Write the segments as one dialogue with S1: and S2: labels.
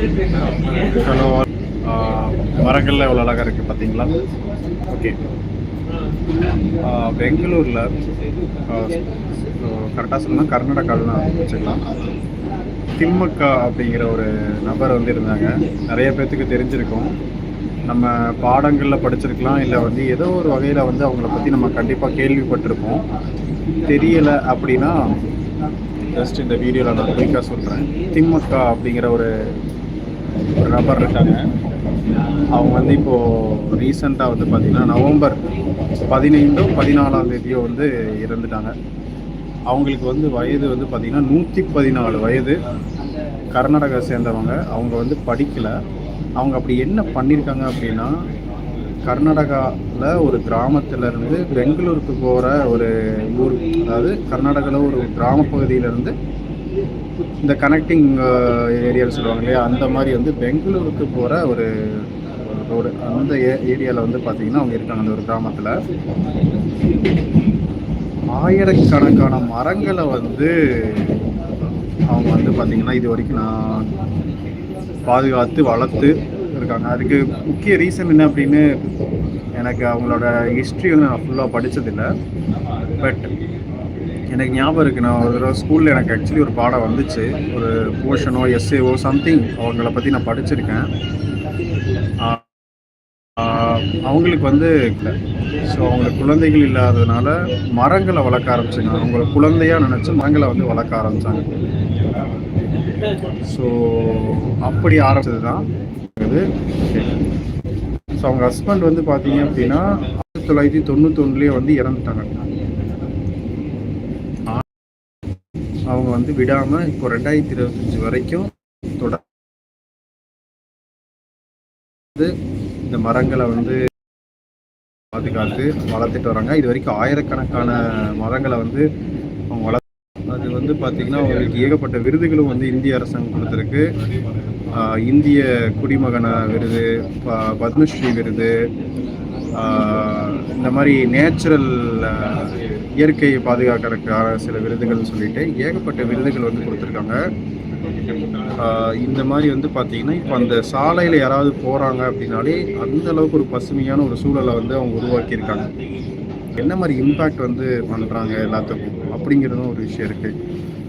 S1: Hello மரங்கள்ல எவ்வளோ அழகாக இருக்குது பார்த்தீங்களா ஓகே பெங்களூரில் கரெக்டாக சொல்லணும் கர்நாடகாவில் வச்சுக்கலாம் திம்மக்கா அப்படிங்கிற ஒரு நபர் வந்து இருந்தாங்க. நிறைய பேர்த்துக்கு தெரிஞ்சிருக்கும். நம்ம பாடங்களில் படிச்சிருக்கலாம் இல்லை வந்து ஏதோ ஒரு வகையில் வந்து அவங்கள பற்றி நம்ம கண்டிப்பாக கேள்விப்பட்டிருப்போம். தெரியலை அப்படின்னா ஜஸ்ட் இந்த வீடியோவில் நான் குயிக்காக சொல்கிறேன் திம்மக்கா அப்படிங்கிற ஒரு ஒரு நபர் இருக்காங்க. அவங்க வந்து இப்போது ரீசெண்டாக வந்து பார்த்திங்கன்னா நவம்பர் பதினைந்தோ பதினாலாம் தேதியோ வந்து இறந்துட்டாங்க. அவங்களுக்கு வந்து வயது வந்து பார்த்திங்கன்னா நூற்றி பதினாலு வயது. கர்நாடகா சேர்ந்தவங்க. அவங்க வந்து படிக்கலை. அவங்க அப்படி என்ன பண்ணியிருக்காங்க அப்படின்னா கர்நாடகாவில் ஒரு கிராமத்திலேருந்து பெங்களூருக்கு போகிற ஒரு ஊர் அதாவது கர்நாடகாவில் ஒரு கிராம பகுதியிலேருந்து இந்த கனெக்டிங் ஏரியான்னு uh, சொல்லுவாங்க இல்லையா? அந்த மாதிரி வந்து பெங்களூருக்கு போகிற ஒரு ரோடு அந்த ஏரியாவில் வந்து பார்த்திங்கன்னா அவங்க இருக்காங்க அந்த ஒரு கிராமத்தில். ஆயிரக்கணக்கான மரங்களை வந்து அவங்க வந்து பார்த்திங்கன்னா இது வரைக்கும் நான் பாதுகாத்து வளர்த்து இருக்காங்க. அதுக்கு முக்கிய ரீசன் என்ன அப்படின்னு எனக்கு அவங்களோட ஹிஸ்ட்ரி வந்து நான் ஃபுல்லாக படித்ததில்லை பட் எனக்கு ஞாபகம் இருக்குது நான் ஒரு தடவை ஸ்கூலில் எனக்கு ஆக்சுவலி ஒரு பாடம் வந்துச்சு. ஒரு போர்ஷனோ எஸ்ஏஓ சம்திங் அவங்கள பற்றி நான் படிச்சிருக்கேன். அவங்களுக்கு வந்து இல்லை ஸோ அவங்களுக்கு குழந்தைகள் இல்லாததுனால மரங்களை வளர்க்க ஆரம்பிச்சாங்க அவங்கள குழந்தையாக நினச்சி மரங்களை வந்து வளர்க்க ஆரம்பித்தாங்க ஸோ அப்படி ஆரம்பிச்சது தான் இது. ஸோ அவங்க ஹஸ்பண்ட் வந்து பார்த்தீங்க அப்படின்னா ஆயிரத்தி தொள்ளாயிரத்தி தொண்ணூத்தொன்னுலேயே வந்து இறந்துட்டாங்க. அவங்க வந்து விடாமல் இப்போ ரெண்டாயிரத்தி இருபத்தஞ்சி வரைக்கும் தொடர்ந்து இந்த மரங்களை வந்து பாதுகாத்து வளர்த்துட்டு வராங்க. இது வரைக்கும் ஆயிரக்கணக்கான மரங்களை வந்து அவங்க வளர் அது வந்து பார்த்திங்கன்னா அவங்களுக்கு ஏகப்பட்ட விருதுகளும் வந்து இந்திய அரசாங்கம் கொடுத்துருக்கு. இந்திய குடிமகன விருது பத்மஸ்ரீ விருது இந்த மாதிரி நேச்சுரல் இயற்கையை பாதுகாக்கிறதுக்கான சில விருதுகள்னு சொல்லிட்டு ஏகப்பட்ட விருதுகள் வந்து கொடுத்துருக்காங்க. இந்த மாதிரி வந்து பார்த்தீங்கன்னா இப்போ அந்த சாலையில் யாராவது போகிறாங்க அப்படின்னாலே அந்த அளவுக்கு ஒரு பசுமையான ஒரு சூழலை வந்து அவங்க உருவாக்கியிருக்காங்க. என்ன மாதிரி இம்பேக்ட் வந்து பண்ணுறாங்க எல்லாத்துக்கும் அப்படிங்கிறதும் ஒரு விஷயம் இருக்குது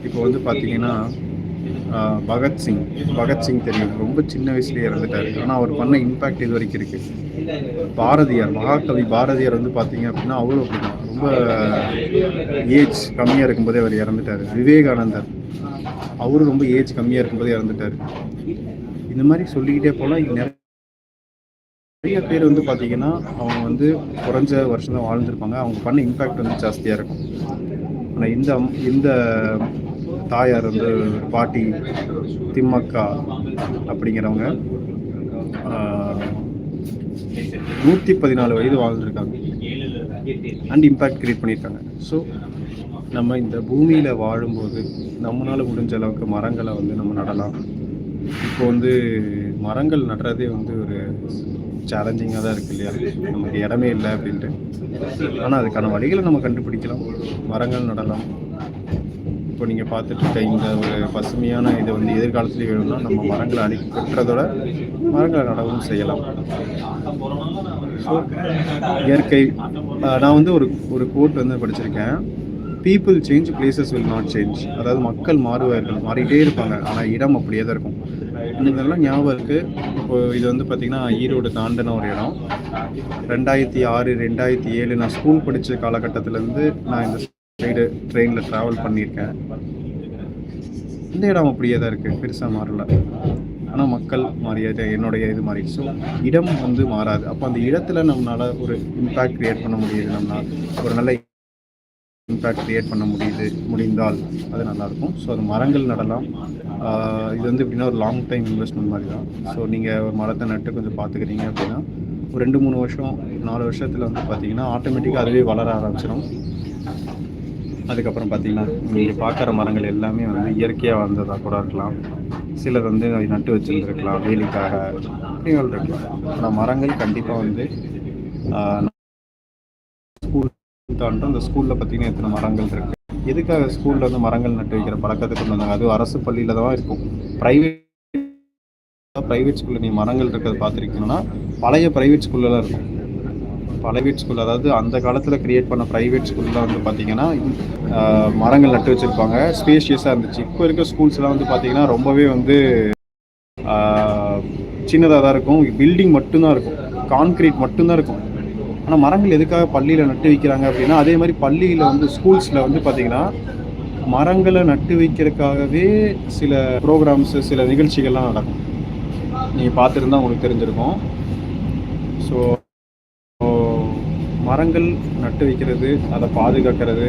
S1: இப்போ வந்து பார்த்தீங்கன்னா பகத்சிங் பகத்சிங் தெரியும். ரொம்ப சின்ன வயசுலேயே இறந்துட்டார். ஆனால் அவர் பண்ண இம்பேக்ட் இது வரைக்கும் இருக்குது பாரதியார் மகாகவி பாரதியார் வந்து பார்த்தீங்க அப்படின்னா அவரும் அப்படிதான். ரொம்ப ஏஜ் கம்மியாக இருக்கும்போதே அவர் இறந்துட்டார். விவேகானந்தர். அவரும் ரொம்ப ஏஜ் கம்மியாக இருக்கும்போதே இறந்துட்டார். இந்த மாதிரி சொல்லிக்கிட்டே போனால் நிறைய நிறைய பேர் வந்து பார்த்தீங்கன்னா அவங்க வந்து குறைஞ்ச வருஷம் தான் வாழ்ந்துருப்பாங்க. அவங்க பண்ண இம்பேக்ட் வந்து ஜாஸ்தியாக இருக்கும். ஆனால் இந்த அம்- இந்த தாயார் வந்து பாட்டி திம்மக்கா அப்படிங்கிறவங்க நூற்றி பதினாலு வயது வாழ்ந்துருக்காங்க. அண்ட் இம்பேக்ட் கிரியேட் பண்ணியிருக்காங்க. ஸோ நம்ம இந்த பூமியில் வாழும்போது நம்மளால் முடிஞ்ச அளவுக்கு மரங்களை வந்து நம்ம நடலாம். இப்போ வந்து மரங்கள் நடுறதே வந்து ஒரு சேலஞ்சிங்காக தான் இருக்கு இல்லையா? நமக்கு இடமே இல்லை அப்படின்ட்டு. ஆனால் அதுக்கான வழிகளை நம்ம கண்டுபிடிக்கலாம். மரங்கள் நடலாம். இப்போ நீங்கள் பார்த்துட்ருக்க இந்த ஒரு பசுமையான இது வந்து எதிர்காலத்துல வேணும்னா நம்ம மரங்களை அடி வெட்டுறதோட மரங்களை நடவும் செய்யலாம். ஸோ இயற்கை நான் வந்து ஒரு ஒரு கோட் வந்து படிச்சிருக்கேன். People change places will not change அதாவது மக்கள் மாறுவார்கள் மாறிட்டே இருப்பாங்க ஆனால் இடம் அப்படியே தான் இருக்கும். இதெல்லாம் ஞாபகம் இருக்குது இப்போ இது வந்து பார்த்திங்கன்னா ஈரோடு தாண்டின ஒரு இடம். ரெண்டாயிரத்தி ஆறு ரெண்டாயிரத்தி ஏழு நான் ஸ்கூல் படித்த காலகட்டத்திலேருந்து நான் இந்த சைடு ட்ரெயினில் ட்ராவல் பண்ணியிருக்கேன். இந்த இடம் அப்படியே தான் இருக்குது பெருசாக மாறல. ஆனால் மக்கள் மாறியாது என்னுடைய இது மாறி. ஸோ இடம் வந்து மாறாது. அப்போ அந்த இடத்துல நம்மளால் ஒரு இம்பேக்ட் க்ரியேட் பண்ண முடியுது. நம்மளால் ஒரு நல்ல இம்பேக்ட் க்ரியேட் பண்ண முடியுது. முடிந்தால் அது நல்லாயிருக்கும். ஸோ அது மரங்கள் நடலாம். இது வந்து எப்படின்னா ஒரு லாங் டைம் இன்வெஸ்ட்மெண்ட் மாதிரி தான். ஸோ நீங்கள் ஒரு மரத்தை நட்டு கொஞ்சம் பார்த்துக்கிறீங்க அப்படின்னா ஒரு ரெண்டு மூணு வருஷம் நாலு வருஷத்தில் வந்து பார்த்தீங்கன்னா ஆட்டோமேட்டிக்காக அதுவே வளர ஆரம்பிச்சிடும் அதுக்கப்புறம் பார்த்தீங்கன்னா நீங்கள் பார்க்குற மரங்கள் எல்லாமே வந்து இயற்கையாக வந்ததாக கூட இருக்கலாம். சிலர் வந்து நட்டு வச்சுருந்துருக்கலாம் வேலிக்காக அப்படிங்கள் இருக்கலாம் ஆனால் மரங்கள் கண்டிப்பாக வந்து ஸ்கூல் தாண்டும் அந்த ஸ்கூலில் பார்த்தீங்கன்னா எத்தனை மரங்கள் இருக்குது எதுக்காக ஸ்கூலில் வந்து மரங்கள் நட்டு வைக்கிற பழக்கத்தை கொண்டு வந்தாங்க? அது அரசு பள்ளியில் தான் இருக்கும். ப்ரைவேட் ப்ரைவேட் ஸ்கூலில் நீ மரங்கள் இருக்கிறத பார்த்துருக்கீங்கன்னா பழைய ப்ரைவேட் ஸ்கூல்லலாம் இருக்கும். ப்ரைவேட் ஸ்கூல் அதாவது அந்த காலத்தில் கிரியேட் பண்ண ப்ரைவேட் ஸ்கூலில் வந்து பார்த்தீங்கன்னா மரங்கள் நட்டு வச்சுருப்பாங்க. ஸ்பேஷியஸாக இருந்துச்சு. இப்போ இருக்க ஸ்கூல்ஸ்லாம் வந்து பார்த்தீங்கன்னா ரொம்பவே வந்து சின்னதாக தான் இருக்கும். பில்டிங் மட்டும்தான் இருக்கும். கான்க்ரீட் மட்டும்தான் இருக்கும். ஆனால் மரங்கள் எதுக்காக பள்ளியில் நட்டு வைக்கிறாங்க அப்படின்னா அதே மாதிரி பள்ளியில் வந்து ஸ்கூல்ஸில் வந்து பார்த்தீங்கன்னா மரங்களை நட்டு வைக்கிறதுக்காகவே சில ப்ரோக்ராம்ஸு சில நிகழ்ச்சிகள்லாம் நடக்கும். நீங்கள் பார்த்துருந்தா உங்களுக்கு தெரிஞ்சிருக்கும். ஸோ மரங்கள் நட்டு வைக்கிறது அதை பாதுகாக்கிறது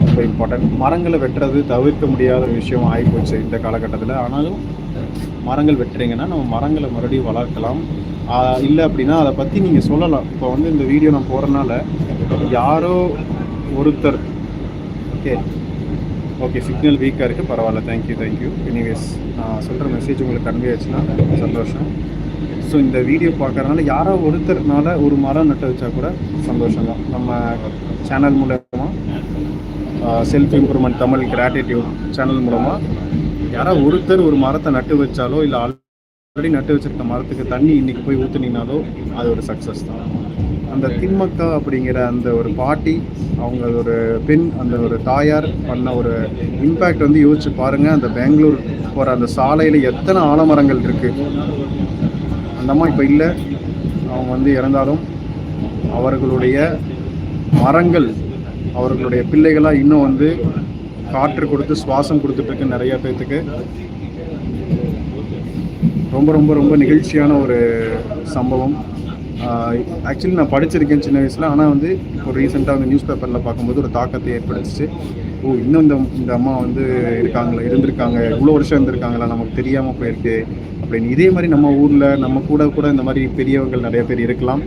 S1: ரொம்ப இம்பார்ட்டன்ட் மரங்களை வெட்டுறது தவிர்க்க முடியாத ஒரு விஷயம் ஆகிப்போச்சு இந்த காலகட்டத்தில். ஆனாலும் மரங்கள் வெட்டுறீங்கன்னா நம்ம மரங்களை மறுபடியும் வளர்க்கலாம். இல்லை அப்படின்னா அதை பற்றி நீங்கள் சொல்லலாம். இப்போ வந்து இந்த வீடியோ நான் போகிறனால யாரோ ஒருத்தர் ஓகே ஓகே சிக்னல் வீக்காக இருக்குது பரவாயில்ல. தேங்க்யூ தேங்க்யூ எனிவேஸ் நான் சொல்கிற மெசேஜ் உங்களுக்கு கன்வே ஆச்சுன்னா சந்தோஷம். ஸோ இந்த வீடியோ பார்க்குறதுனால யாரோ ஒருத்தர்னால ஒரு மரம் நட்டு வச்சா கூட சந்தோஷம் தான் நம்ம சேனல் மூலமாக self improvement Tamil gratitude channel மூலமாக யாரோ ஒருத்தர் ஒரு மரத்தை நட்டு வச்சாலோ இல்லை ஆல்ரெடி நட்டு வச்சிருக்க மரத்துக்கு தண்ணி இன்னைக்கு போய் ஊற்றுனீங்கனாலோ அது ஒரு சக்ஸஸ் தான். அந்த திண்மக்கா அப்படிங்கிற அந்த ஒரு பாட்டி அவங்க ஒரு பெண் அந்த ஒரு தாயார் பண்ண ஒரு இம்பேக்ட் வந்து யோசிச்சு பாருங்கள் அந்த பெங்களூர் போகிற அந்த சாலையில் எத்தனை ஆலமரங்கள் இருக்குது அந்த அம்மா இப்போ இல்லை. அவங்க வந்து இறந்தாலும் அவர்களுடைய மரங்கள் அவர்களுடைய பிள்ளைகளாக இன்னும் வந்து காற்று கொடுத்து சுவாசம் கொடுத்துட்ருக்கு நிறைய பேர்த்துக்கு ரொம்ப ரொம்ப ரொம்ப நிகழ்ச்சியான ஒரு சம்பவம். ஆக்சுவலி நான் படிச்சிருக்கேன் சின்ன வயசில். ஆனால் வந்து இப்போ ரீசெண்டாக வந்து நியூஸ் பேப்பரில் பார்க்கும்போது ஒரு தாக்கத்தை ஏற்படுத்துச்சு. ஓ இன்னும் இந்த இந்த அம்மா வந்து இருக்காங்களா இருந்திருக்காங்க இவ்வளோ வருஷம் இருந்திருக்காங்களா நமக்கு தெரியாமல் போயிருக்கு. அப்படின்னு. இதே மாதிரி நம்ம ஊரில் நம்ம கூட கூட இந்த மாதிரி பெரியவர்கள் நிறைய பேர் இருக்கலாம்.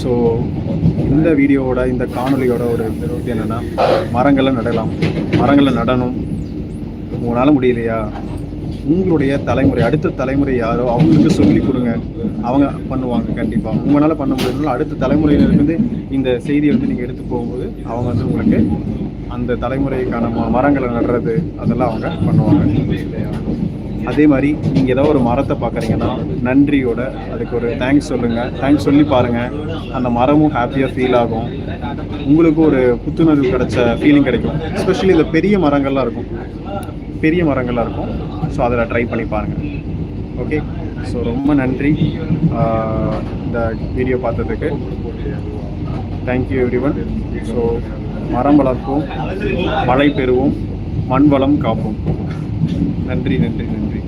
S1: ஸோ இந்த வீடியோவோட இந்த காணொலியோட ஒரு என்னென்னா மரங்களை நடலாம். மரங்களை நடணும். உங்களால் முடியலையா? உங்களுடைய தலைமுறை அடுத்த தலைமுறை யாரோ அவங்களுக்கு சொல்லி கொடுங்க. அவங்க பண்ணுவாங்க கண்டிப்பாக உங்களால் பண்ண முடியலனாலும் அடுத்த தலைமுறையிலிருந்து இந்த செய்தியை வந்து நீங்கள் எடுத்து போகும்போது அவங்க வந்து உங்களுக்கு அந்த தலைமுறைக்கான ம மரங்களை நடுறது அதெல்லாம் அவங்க பண்ணுவாங்க. அதே மாதிரி நீங்கள் ஏதோ ஒரு மரத்தை பார்க்குறீங்கன்னா நன்றியோட அதுக்கு ஒரு தேங்க்ஸ் சொல்லுங்கள் தேங்க்ஸ் சொல்லி பாருங்கள் அந்த மரமும் ஹாப்பியாக ஃபீல் ஆகும். உங்களுக்கு ஒரு புத்துணர்வு கிடைச்ச ஃபீலிங் கிடைக்கும். எஸ்பெஷலி இந்த பெரிய மரங்கள்லாம் இருக்கும். பெரிய மரங்கள்லாம் இருக்கும். ஸோ அதில் ட்ரை பண்ணி பாருங்கள் ஓகே ஸோ ரொம்ப நன்றி. இந்த வீடியோ பார்த்ததுக்கு. தேங்க்யூ எவ்ரி ஒன் ஸோ மரம் வளர்ப்போம் மழை பெறுவோம் மண் வளம் காப்போம். நன்றி நன்றி நன்றி.